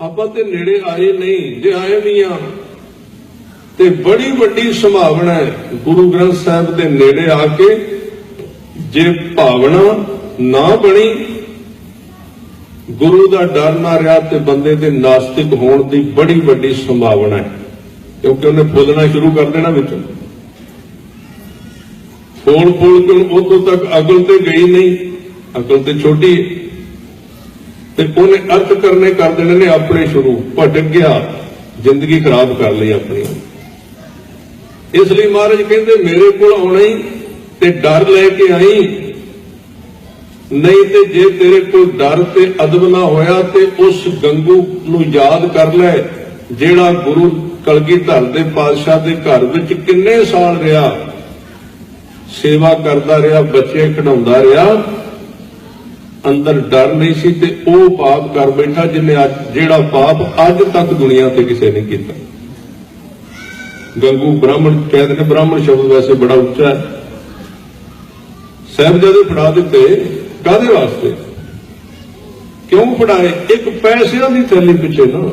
ਆਪਾਂ ਤੇ ਨੇੜੇ ਆਏ ਨਹੀਂ, ਜੇ ਆਏ ਵੀ ਆ ਤੇ ਬੜੀ ਵੱਡੀ ਸੰਭਾਵਨਾ ਹੈ ਗੁਰੂ ਗ੍ਰੰਥ ਸਾਹਿਬ ਦੇ ਨੇੜੇ ਆ ਕੇ ਜੇ ਭਾਵਨਾ ਨਾ ਬਣੀ, ਗੁਰੂ ਦਾ ਡਰ ਨਾ ਰਿਹਾ ਤੇ ਬੰਦੇ ਦੇ ਨਾਸਤਿਕ ਹੋਣ ਦੀ ਬੜੀ ਵੱਡੀ ਸੰਭਾਵਨਾ ਹੈ। ਕਿਉਂਕਿ ਉਹਨੇ ਫੁੱਲਣਾ ਸ਼ੁਰੂ ਕਰ ਦੇਣਾ ਵਿੱਚ। ਫੋਲ ਫੋਲ ਕੇ ਉਦੋਂ ਤੱਕ ਅਕਲ ਤੇ ਗਈ ਨਹੀਂ, ਅਕਲ ਤੇ ਛੋਟੀ ਤੇ ਉਹਨੇ ਅਰਥ ਕਰਨੇ ਕਰ ਦੇਣੇ ਨੇ ਆਪਣੇ ਸ਼ੁਰੂ ਭਟਕ ਗਿਆ ਜ਼ਿੰਦਗੀ ਖਰਾਬ ਕਰ ਲਈ ਆਪਣੀ। ਇਸ ਲਈ ਮਹਾਰਾਜ ਕਹਿੰਦੇ, ਮੇਰੇ ਕੋਲ ਆਉਣਾ ਹੀ ਤੇ ਡਰ ਲੈ ਕੇ ਆਈ। ਨਹੀਂ ਤੇ ਜੇ ਤੇਰੇ ਕੋਲ ਡਰ ਤੇ ਅਦਬ ਨਾ ਹੋਇਆ ਤੇ ਉਸ ਗੰਗੂ ਨੂੰ ਯਾਦ ਕਰ ਲੈ, ਜਿਹੜਾ ਗੁਰੂ ਕਲਗੀਧਰ ਦੇ ਪਾਤਸ਼ਾਹ ਦੇ ਘਰ ਵਿੱਚ ਕਿੰਨੇ ਸਾਲ ਰਿਹਾ। ਸੇਵਾ ਕਰਦਾ ਰਿਹਾ, ਬੱਚੇ ਖਿਡਾਉਂਦਾ ਰਿਹਾ। ਅੰਦਰ ਡਰ ਨਹੀਂ ਸੀ ਤੇ ਉਹ ਪਾਪ ਕਰ ਬੈਠਾ ਜਿਹਨੇ ਅੱਜ ਜਿਹੜਾ ਪਾਪ ਅੱਜ ਤੱਕ ਦੁਨੀਆ ਤੇ ਕਿਸੇ ਨੇ ਕੀਤਾ। ਗੰਗੂ ਬ੍ਰਾਹਮਣ ਕਹਿੰਦੇ ਨੇ ਬ੍ਰਾਹਮਣ ਸ਼ਬਦ ਵੈਸੇ ਬੜਾ ਉੱਚਾ ਹੈ। ਸਾਹਿਬਜ਼ਾਦੇ ਫੜਾ ਦਿੱਤੇ ਕਾਦੇ ਵਾਸਤੇ? ਕਿਉਂ ਫੜਾਏ? ਇੱਕ ਪੈਸਿਆਂ ਦੀ ਥੈਲੀ ਪਿੱਛੇ ਨਾ।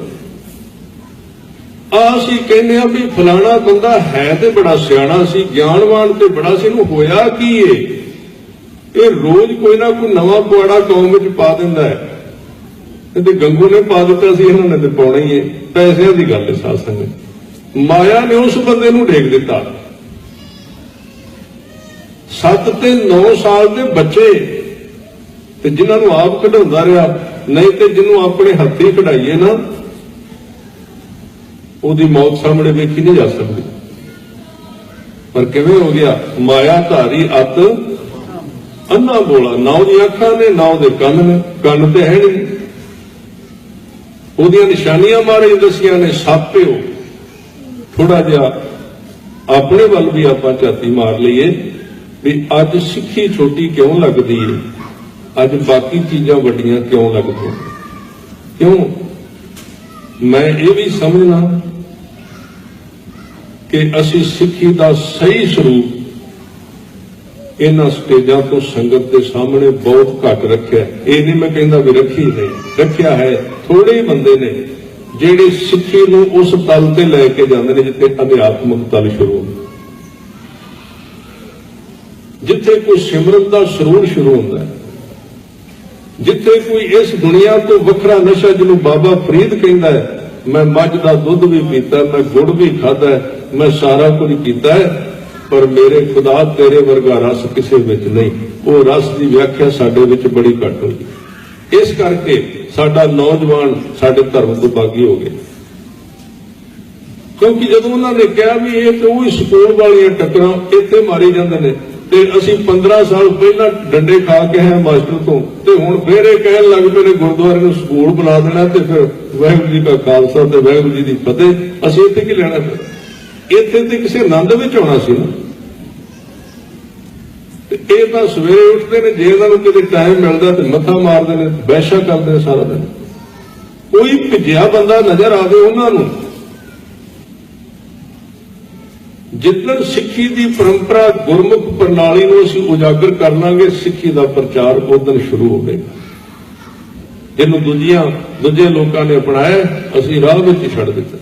ਆ ਅਸੀਂ ਕਹਿੰਦੇ ਆ ਵੀ ਫਲਾਣਾ ਬੰਦਾ ਹੈ ਤੇ ਬੜਾ ਸਿਆਣਾ ਸੀ ਗਿਆਨਵਾਨ ਤੇ ਬੜਾ ਸੀ, ਇਹਨੂੰ ਹੋਇਆ ਕੀ ਏ? ਇਹ ਰੋਜ਼ ਕੋਈ ਨਾ ਕੋਈ ਨਵਾਂ ਪੁਆੜਾ ਕੌਮ ਵਿੱਚ ਪਾ ਦਿੰਦਾ ਹੈ। ਤੇ ਗੰਗੂ ਨੇ ਪਾ ਦਿੱਤਾ ਸੀ, ਇਹਨਾਂ ਨੇ ਤੇ ਪਾਉਣਾ ਹੀ ਏ ਪੈਸਿਆਂ ਦੀ ਗੱਲ ਹੈ ਸਾਧ ਸੰਗਤ। ਮਾਇਆ ਨੇ ਉਸ ਬੰਦੇ ਨੂੰ ਢੇਕ ਦਿੱਤਾ। 7 ਤੇ 9 ਸਾਲ ਦੇ ਬੱਚੇ ਤੇ ਜਿਨ੍ਹਾਂ ਨੂੰ ਆਪ ਕਢਾਉਂਦਾ ਰਿਹਾ, ਨਹੀਂ ਤੇ ਜਿਹਨੂੰ ਆਪਣੇ ਹੱਥੀਂ ਕਢਾਈਏ ਨਾ, ਉਹਦੀ ਮੌਤ ਸਾਹਮਣੇ ਵੇਖੀ ਨਹੀਂ ਜਾ ਸਕਦੀ। ਪਰ ਕਿਵੇਂ ਹੋ ਗਿਆ? ਮਾਇਆ ਧਾਰੀ ਅਤ ਅੰਨਾ ਬੋਲਾ ਨਾ ਉਹਦੀਆਂ ਅੱਖਾਂ ਨੇ ਨਾ ਉਹਦੇ ਕੰਨ ਨੇ, ਕੰਨ ਤੇ ਹੈ ਨਹੀਂ। ਉਹਦੀਆਂ ਨਿਸ਼ਾਨੀਆਂ ਮਾਰੇ ਦੱਸੀਆਂ ਨੇ ਸਾਪਿਓ ਥੋੜਾ ਜਿਹਾ ਆਪਣੇ ਵੱਲ ਵੀ ਆਪਾਂ ਝਾਤੀ ਮਾਰ ਲਈਏ ਵੀ ਅੱਜ ਸਿੱਖੀ ਛੋਟੀ ਕਿਉਂ ਲੱਗਦੀ ਏ? ਅੱਜ ਬਾਕੀ ਚੀਜ਼ਾਂ ਵੱਡੀਆਂ ਕਿਉਂ ਲੱਗਦੀਆਂ? ਕਿਉਂ? ਮੈਂ ਇਹ ਵੀ ਸਮਝਣਾ ਕਿ ਅਸੀਂ ਸਿੱਖੀ ਦਾ ਸਹੀ ਸਰੂਪ ਇਹਨਾਂ ਸਟੇਜਾਂ ਤੋਂ ਸੰਗਤ ਦੇ ਸਾਹਮਣੇ ਬਹੁਤ ਘੱਟ ਰੱਖਿਆ। ਇਹ ਨਹੀਂ ਮੈਂ ਕਹਿੰਦਾ ਵੀ ਰੱਖੀ ਨਹੀਂ ਰੱਖਿਆ ਹੈ ਥੋੜੇ ਬੰਦੇ ਨੇ ਜਿਹੜੇ ਸਿੱਖੀ ਨੂੰ ਉਸ ਤਲ ਤੇ ਲੈ ਕੇ ਜਾਂਦੇ ਨੇ ਜਿੱਥੇ ਅਧਿਆਤਮਕ ਤਲ ਸ਼ੁਰੂ ਹੁੰਦਾ। ਜਿੱਥੇ ਕੋਈ ਸਿਮਰਨ ਦਾ ਸਰੂਰ ਸ਼ੁਰੂ ਹੁੰਦਾ। ਹੈ ਜਿੱਥੇ ਕੋਈ ਇਸ ਦੁਨੀਆ ਤੋਂ ਵੱਖਰਾ ਨਸ਼ਾ ਜਿਹਨੂੰ ਬਾਬਾ ਫਰੀਦ ਕਹਿੰਦਾ ਹੈ, ਮੈਂ ਮੱਝ ਦਾ ਦੁੱਧ ਵੀ ਪੀਤਾ, ਮੈਂ ਗੁੜ ਵੀ ਖਾਦਾ ਮੈਂ ਸਾਰਾ ਕੁਝ ਕੀਤਾ ਪਰ ਮੇਰੇ ਖੁਦਾ ਤੇਰੇ ਵਰਗਾ ਰਸ ਕਿਸੇ ਵਿੱਚ ਨਹੀਂ। ਉਹ ਰਸ ਦੀ ਵਿਆਖਿਆ ਸਾਡੇ ਵਿੱਚ ਬੜੀ ਘੱਟ ਹੋਈ। ਇਸ ਕਰਕੇ ਸਾਡਾ ਨੌਜਵਾਨ ਸਾਡੇ ਧਰਮ ਤੋਂ ਬਾਗੀ ਹੋ ਗਏ ਕਿਉਂਕਿ ਜਦੋਂ ਉਹਨਾਂ ਨੇ ਕਿਹਾ ਵੀ ਇਹ ਤੇ ਉਹੀ ਸਕੂਲ ਵਾਲੀਆਂ ਟੱਕਰਾਂ ਇੱਥੇ ਮਾਰੀ ਜਾਂਦੇ ਨੇ, ਤੇ ਅਸੀਂ 15 ਸਾਲ ਪਹਿਲਾਂ ਡੰਡੇ ਖਾ ਕੇ ਹੈ ਮਾਸਟਰ ਤੋਂ, ਤੇ ਹੁਣ ਫੇਰ ਇਹ ਕਹਿਣ ਲੱਗ ਪਏ ਨੇ ਗੁਰਦੁਆਰੇ ਨੂੰ ਸਕੂਲ ਬਣਾ ਦੇਣਾ ਤੇ ਫਿਰ ਵਾਹਿਗੁਰੂ ਜੀ ਦਾ ਖਾਲਸਾ ਤੇ ਵਾਹਿਗੁਰੂ ਜੀ ਦੀ ਫਤਿਹ, ਅਸੀਂ ਇੱਥੇ ਕੀ ਲੈਣਾ ਫਿਰ? ਇੱਥੇ ਤੇ ਕਿਸੇ ਆਨੰਦ ਵਿੱਚ ਆਉਣਾ ਸੀ ਨਾ। ਤੇ ਇਹ ਤਾਂ ਸਵੇਰੇ ਉੱਠਦੇ ਨੇ, ਜੇ ਇਹਨਾਂ ਨੂੰ ਕਿਤੇ ਟਾਈਮ ਮਿਲਦਾ ਤੇ ਮੱਥਾ ਮਾਰਦੇ ਨੇ ਬੈਸ਼ਾ ਕਰਦੇ ਨੇ ਸਾਰਾ ਦਿਨ। ਕੋਈ ਭਿੱਜਿਆ ਬੰਦਾ ਨਜ਼ਰ ਆਵੇ ਉਹਨਾਂ ਨੂੰ। ਜਿੱਦਣ ਸਿੱਖੀ ਦੀ ਪਰੰਪਰਾ ਗੁਰਮੁਖ ਪ੍ਰਣਾਲੀ ਨੂੰ ਅਸੀਂ ਉਜਾਗਰ ਕਰ ਲਾਂਗੇ, ਸਿੱਖੀ ਦਾ ਪ੍ਰਚਾਰ ਉਦੋਂ ਸ਼ੁਰੂ ਹੋਵੇਗਾ ਜਿਹਨੂੰ ਦੂਜੀਆਂ, ਦੂਜੇ ਲੋਕਾਂ ਨੇ ਅਪਣਾਇਆ, ਅਸੀਂ ਰਾਹ ਵਿੱਚ ਹੀ ਛੱਡ ਦਿੱਤਾ।